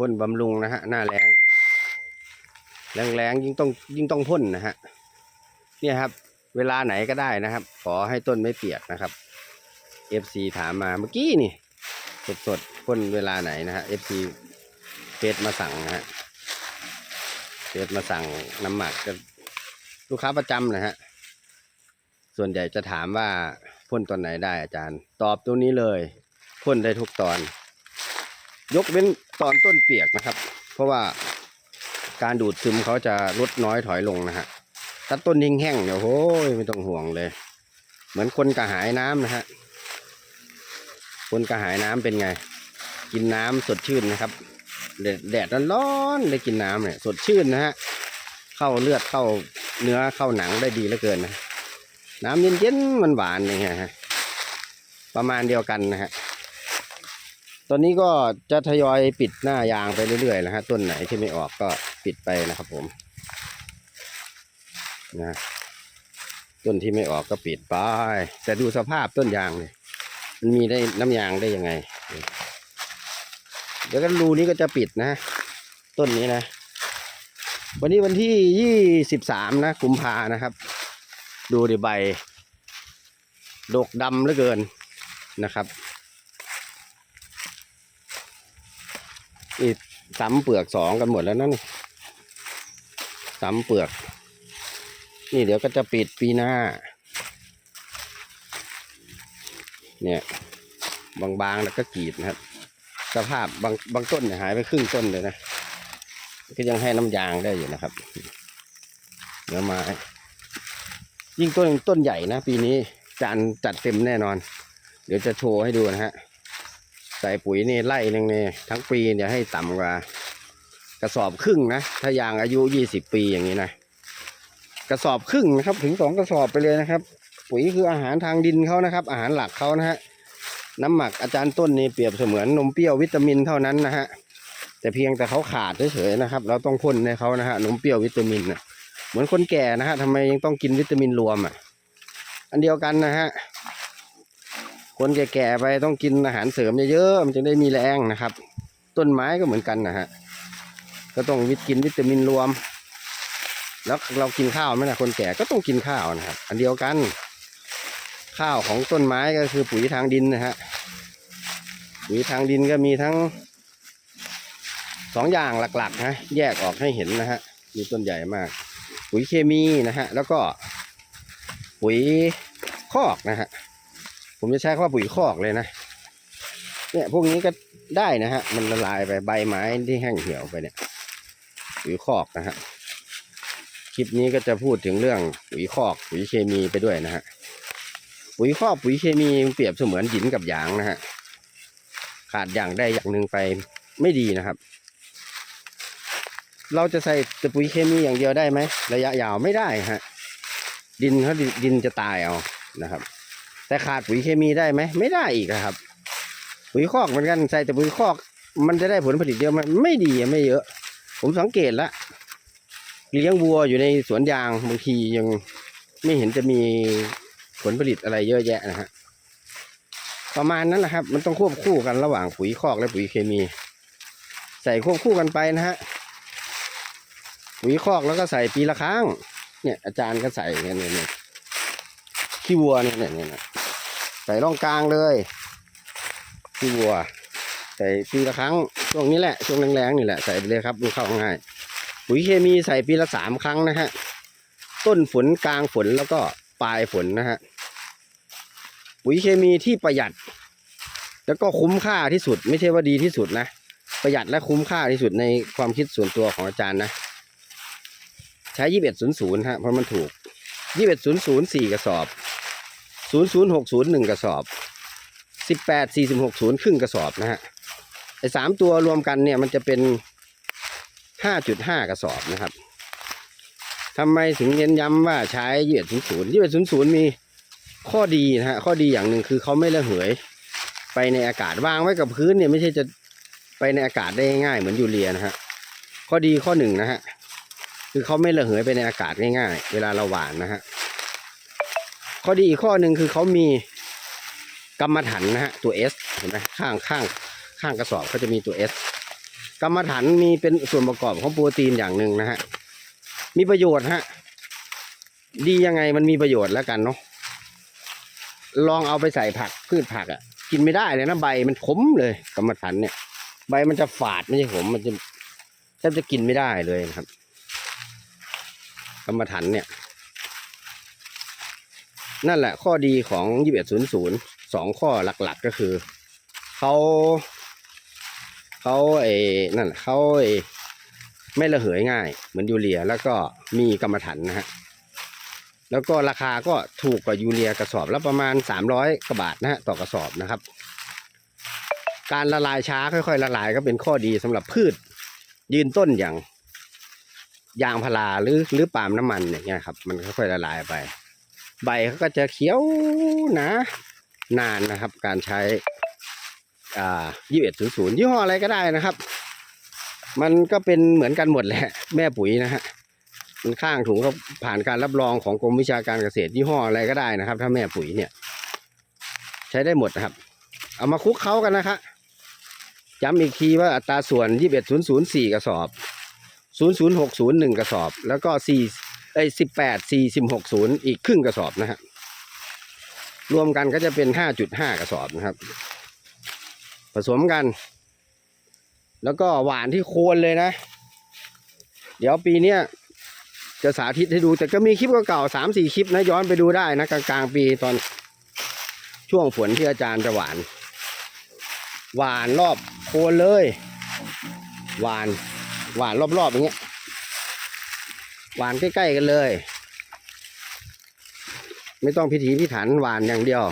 พ่นบำรุงนะฮะหน้าแรงแรงๆยิ่งต้องยิ่งต้องพ่นนะฮะเนี่ยครับ เวลาไหนก็ได้นะครับ ขอให้ต้นไม่เปียกนะครับ FC ถามมาเมื่อกี้นี่สดๆพ่นเวลาไหนนะฮะ FC เฟซมาสั่งนะฮะเฟซมาสั่งน้ำหมักก็ลูกค้าประจำนะฮะส่วนใหญ่จะถามว่าพ่นตอนไหนได้อาจารย์ ตอบตัวนี้เลยพ่นได้ทุกตอน ยกเว้น ตอนต้นเปียกนะครับ เพราะว่าการดูดซึมเขาจะลดน้อยถอยลงนะฮะถ้าต้นนิ่งแห้งเนี่ยโอ้ยไม่ต้องห่วงเลย เหมือนคนกระหายน้ำนะฮะคนกระหายน้ำเป็นไง กินน้ำสดชื่นนะครับแดดแดดร้อนๆได้กินน้ำเนี่ยสดชื่นนะฮะเข้าเลือดเข้าเนื้อเข้าหนังได้ดีเหลือเกินนะ น้ำเย็นๆมันหวานอย่างเงี้ยฮะประมาณเดียวกันนะฮะ ตอนนี้ก็จะทยอยปิดหน้ายางไปเรื่อยๆนะฮะต้นไหนที่ไม่ออกก็ปิดไปนะครับผมนะต้นที่ไม่ออกก็ปิดไป แต่ดูสภาพต้นยางเลยมันมีได้น้ำยางได้ยังไง เดี๋ยวกันรูนี้ก็จะปิดนะ ต้นนี้นะ วันนี้วันที่ยี่สิบสามนะกุมภานะครับ ดูดิใบ ดกดำเหลือเกินนะครับ นี่ซ้ำเปลือกสองกันหมดแล้วนั่นซ้ำเปลือก นี่เดี๋ยวก็จะปิดปีหน้า เนี่ยบางๆแล้วก็กรีดนะครับ สภาพบางบางต้นเนี่ยหายไปครึ่งต้นเลยนะ ก็ยังให้น้ำยางได้อยู่นะครับเดี๋ยวมายิ่งต้นต้นใหญ่นะ ปีนี้จานจัดเต็มแน่นอน เดี๋ยวจะโชว์ให้ดูนะฮะ ใส่ปุ๋ยนี่ไล่หนึ่งเนี่ยทั้งปีเนี่ยให้ต่ำกว่ากระสอบครึ่งนะ ถ้ายางอายุยี่สิบปีอย่างนี้นะกระสอบครึ่งนะครับ ถึงสองกระสอบไปเลยนะครับ ปุ๋ยคืออาหารทางดินเขานะครับ อาหารหลักเขานะฮะน้ำหมักอาจารย์ต้นนี่เปรียบเสมือนนมเปรี้ยววิตามินเท่านั้นนะฮะแต่เพียงแต่เขาขาดเฉยๆนะครับ เราต้องพ่นให้เขานะฮะนมเปรี้ยววิตามินนะเหมือนคนแก่นะฮะทำไมยังต้องกินวิตามินรวมอะ อันเดียวกันนะฮะ คนแก่ๆไปต้องกินอาหารเสริมเยอะๆมันจึงได้มีแรงนะครับ ต้นไม้ก็เหมือนกันนะฮะก็ต้องวิตกินวิตามินรวม แล้วเรากินข้าวไหมนะคนแก่ก็ต้องกินข้าวนะครับ อันเดียวกัน ข้าวของต้นไม้ก็คือปุ๋ยทางดินนะฮะปุ๋ยทางดินก็มีทั้งสองอย่างหลักๆนะแยกออกให้เห็นนะฮะมีต้นใหญ่มาก ปุ๋ยเคมีนะฮะแล้วก็ปุ๋ยคอกนะฮะ ผมจะใช้คำว่าปุ๋ยคอกเลยนะ เนี่ยพวกนี้ก็ได้นะฮะ มันละลายไปใบไม้ที่แห้งเหี่ยวไปเนี่ยปุ๋ยคอกนะฮะ คลิปนี้ก็จะพูดถึงเรื่องปุ๋ยคอกปุ๋ยเคมีไปด้วยนะฮะ ปุ๋ยคอกปุ๋ยเคมีเปรียบเสมือนหินกับหยางนะฮะ ขาดอย่างได้อย่างหนึ่งไปไม่ดีนะครับ เราจะใส่แต่ปุ๋ยเคมีอย่างเดียวได้ไหมระยะยาวไม่ได้ฮะ ดินเขาดินจะตายเอานะครับ แต่ขาดปุ๋ยเคมีได้ไหมไม่ได้อีกครับ ปุ๋ยคอกเหมือนกันใส่แต่ปุ๋ยคอก มันจะได้ผลผลิตเดียวมันไม่ดีไม่เยอะ ผมสังเกตแล้วเลี้ยงวัวอยู่ในสวนยางบางทียังไม่เห็นจะมีผลผลิตอะไรเยอะแยะนะฮะประมาณนั้นนะครับ มันต้องควบคู่กันระหว่างปุ๋ยคอกและปุ๋ยเคมี ใส่ควบคู่กันไปนะฮะปุ๋ยคอกแล้วก็ใส่ปีละครั้ง เนี่ยอาจารย์ก็ใส่เนี่ยเนี่ยขี้วัวเนี่ยเนี่ยเนี่ย ส่ร่องกลางเลยขี้วัว ใส่ปีละครั้งช่วงนี้แหละช่วงแรงๆนี่แหละใส่ไปเลยครับดูเข้าง่ายปุ๋ยเคมีใส่ปีละสามครั้งนะฮะต้นฝนกลางฝนแล้วก็ปลายฝนนะฮะปุ๋ยเคมีที่ประหยัด แล้วก็คุ้มค่าที่สุด ไม่ใช่ว่าดีที่สุดนะ ประหยัดและคุ้มค่าที่สุดในความคิดส่วนตัวของอาจารย์นะ ใช้ยี่สิบเอ็ดศูนย์ศูนย์ฮะเพราะมันถูกยี่สิบเอ็ดศูนย์ศูนย์สี่กระสอบ ศูนย์ศูนย์หกศูนย์หนึ่งกระสอบสิบแปดสี่สิบหกศูนย์ครึ่งกระสอบนะฮะไอ้สามตัวรวมกันเนี่ยมันจะเป็นห้าจุดห้ากระสอบนะครับทำไมถึงเน้นย้ำว่าใช้ยี่สิบศูนย์ศูนย์ยี่สิบศูนย์ศูนย์มีข้อดีนะฮะข้อดีอย่างหนึ่งคือเขาไม่ระเหย ไปในอากาศวางไว้กับพื้นเนี่ยไม่ใช่จะไปในอากาศได้ง่ายเหมือนยูเรียนะฮะข้อดีข้อหนึ่งนะฮะคือเขาไม่ระเหยไปในอากาศง่ายๆ เวลาเราหวานนะฮะ ข้อดีอีกข้อหนึ่งคือเขามีกรรมฐานนะฮะตัว S เห็นไหมข้างข้างข้างกระสอบเขาจะมีตัว S กรรมฐานมีเป็นส่วนประกอบของโปรตีนอย่างหนึ่งนะฮะมีประโยชน์ฮะดียังไงมันมีประโยชน์แล้วกันเนาะลองเอาไปใส่ผักพืชผักอะ่ะ กินไม่ได้เลยนะใบมันขมเลยกรรมฐานเนี่ย ใบมันจะฝาดไม่ใช่ขมมันจะแทบจะกินไม่ได้เลยนะครับ กรรมฐานเนี่ย นั่นแหละข้อดีของยี่สิบเอ็ดศูนย์ศูนย์สองข้อหลักๆก็คือเขาเขาไอ้นั่นเขาไอ้ไม่ระเหยง่าย เหมือนยูเรียแล้วก็มีกรรมฐานนะฮะแล้วก็ราคาก็ถูกกว่ายูเรียกระสอบละประมาณสามร้อยกว่าบาทนะฮะต่อกระสอบนะครับ การละลายช้าค่อยๆ ละลายก็เป็นข้อดีสำหรับพืช ยืนต้นอย่างยางพาราหรือหรือปาล์มน้ำมันอย่างเงี้ยครับมันค่อยๆละลายไป ใบเขาก็จะเขียวนานานนะครับการใช้อ่ายี่สิบเอ็ดศูนย์ศูนย์ยี่ห้ออะไรก็ได้นะครับ มันก็เป็นเหมือนกันหมดแหละแม่ปุ๋ยนะฮะมันข้างถุงก็ผ่านการรับรองของกรมวิชาการเกษตรยี่ห้ออะไรก็ได้นะครับ ถ้าแม่ปุ๋ยเนี่ย ใช้ได้หมดนะครับ เอามาคุกเคล้ากันนะครับย้ำอีกทีว่าอัตราส่วนยี่สิบเอ็ดศูนย์ศูนย์สี่กระสอบศูนย์ศูนย์หกระสอบ แล้วก็สี่ ไอ้สิบแปดสี่สิบหกศูนย์อีกครึ่งกระสอบนะฮะรวมกันก็จะเป็นห้าจุดห้ากระสอบนะครับ ผสมกัน แล้วก็หวานที่โคนเลยนะ เดี๋ยวปีเนี้ยจะสาธิตให้ดูแต่ก็มีคลิปเก่าๆสามสี่คลิปนะย้อนไปดูได้นะกลางๆปีตอนช่วงฝนที่อาจารย์จะหวาน หวานรอบโคนเลย หวานหวานรอบๆอย่างเงี้ย หวานใกล้ๆกันเลย ไม่ต้องพิถีพิถันหวานอย่างเดียว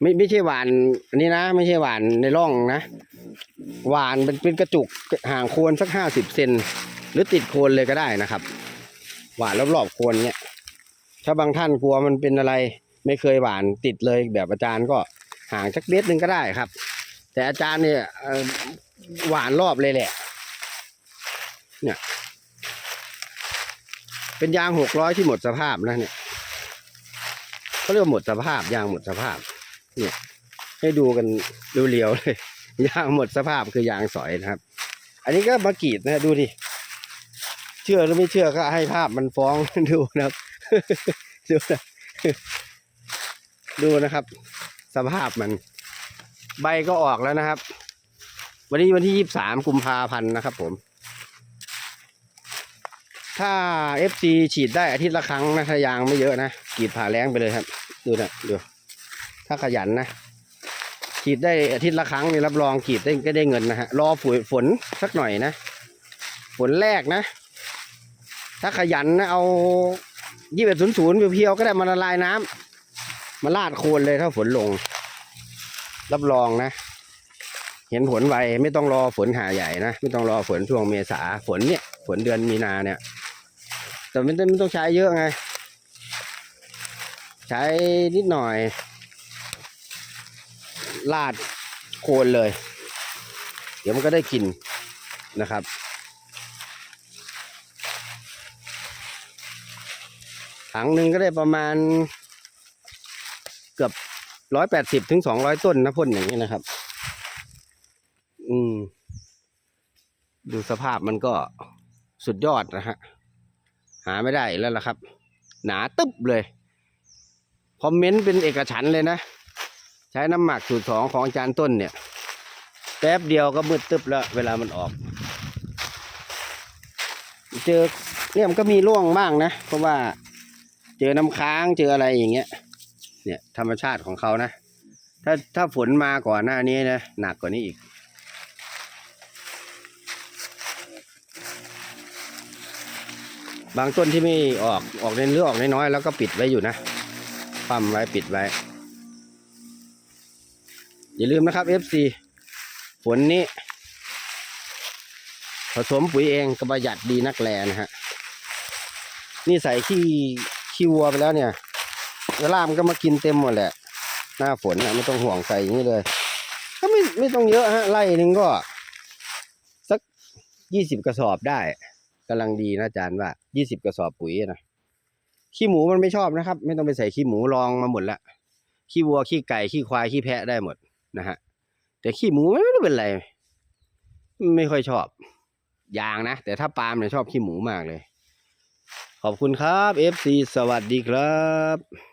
ไม่ไม่ใช่หวานอันนี้นะ ไม่ใช่หวานในร่องนะหวานเป็นเป็นกระจุกห่างโคนสักห้าสิบเซนหรือติดโคนเลยก็ได้นะครับ หวานรอบๆโคนเนี่ย ถ้าบางท่านกลัวมันเป็นอะไร ไม่เคยหวานติดเลยแบบอาจารย์ก็ห่างสักเมตรหนึ่งก็ได้ครับ แต่อาจารย์เนี่ยหวานรอบเลยแหละ เนี่ย เป็นยางหกร้อยที่หมดสภาพนะเนี่ยเขาเรียกว่าหมดสภาพยางหมดสภาพ เนี่ย ให้ดูกันเรียวๆเลยยางหมดสภาพคือยางสอยนะครับ อันนี้ก็มากรีดนะดูดิเชื่อหรือไม่เชื่อก็ให้ภาพมันฟ้องดูนะครับดูนะดูนะครับ สภาพมัน ใบก็ออกแล้วนะครับ วันนี้วันที่ยี่สามกุมภาพันธ์นะครับผม ถ้า FC ฉีดได้อาทิตย์ละครั้งนะถ้ายางไม่เยอะนะกรีดผ่าแรงไปเลยครับ ดูนะดูถ้าขยันนะฉีดได้อาทิตย์ละครั้งนี่รับรองฉีดได้ก็ได้เงินนะฮะรอฝนฝนสักหน่อยนะฝนแรกนะ ถ้าขยันนะเอายี่สิบศูนย์ศูนย์เพียวๆก็ได้มาละลายน้ำมาลาดโคนเลยถ้าฝนลง รับรองนะ เห็นผลไวไม่ต้องรอฝนหาใหญ่นะ ไม่ต้องรอฝนช่วงเมษาฝนเนี่ย ฝนเดือนมีนาเนี่ย แต่ไม่ต้องไม่ต้องใช้เยอะไง ใช้นิดหน่อยลาดโคนเลย เดี๋ยวมันก็ได้กินนะครับ ถังหนึ่งก็ได้ประมาณเกือบร้อยแปดสิบถึงสองร้อยต้นนะพ่นอย่างนี้นะครับ อืม ดูสภาพมันก็สุดยอดนะฮะ หาไม่ได้แล้วล่ะครับ หนาตึ๊บเลย คอมเมนต์เป็นเอกฉันเลยนะ ใช้น้ำหมักสูตรสองของอาจารย์ต้นเนี่ย แป๊บเดียวก็มืดตึ๊บแล้ว เวลามันออก เจอเนี่ยมันก็มีร่วงบ้างนะ เพราะว่าเจอน้ำค้างเจออะไรอย่างเงี้ย เนี่ยธรรมชาติของเขานะ ถ้าถ้าฝนมาก่อนหน้านี้นะหนักกว่านี้อีก บางต้นที่ไม่ออกออกในเลือออกน้อยๆแล้วก็ปิดไว้อยู่นะปั๊มไว้ปิดไว้ อย่าลืมนะครับ FC ฝนนี้ ผสมปุ๋ยเองก็ประหยัดดีนักแลนะฮะนี่ใส่ขี้ขี้วัวไปแล้วเนี่ยเวลามันก็มากินเต็มหมดแหละ หน้าฝนนะไม่ต้องห่วงใส่อย่างนี้เลย ก็ไม่ไม่ต้องเยอะฮะไร่หนึ่งก็ สักยี่สิบกระสอบได้ กำลังดีนะอาจารย์ว่ายี่สิบกระสอบปุ๋ยนะขี้หมูมันไม่ชอบนะครับ ไม่ต้องไปใส่ขี้หมูลองมาหมดละขี้วัวขี้ไก่ขี้ควายขี้แพะได้หมดนะฮะแต่ขี้หมูไม่รู้เป็นไร ไม่ค่อยชอบยางนะ แต่ถ้าปาล์มเนี่ยชอบขี้หมูมากเลย ขอบคุณครับ FC สวัสดีครับ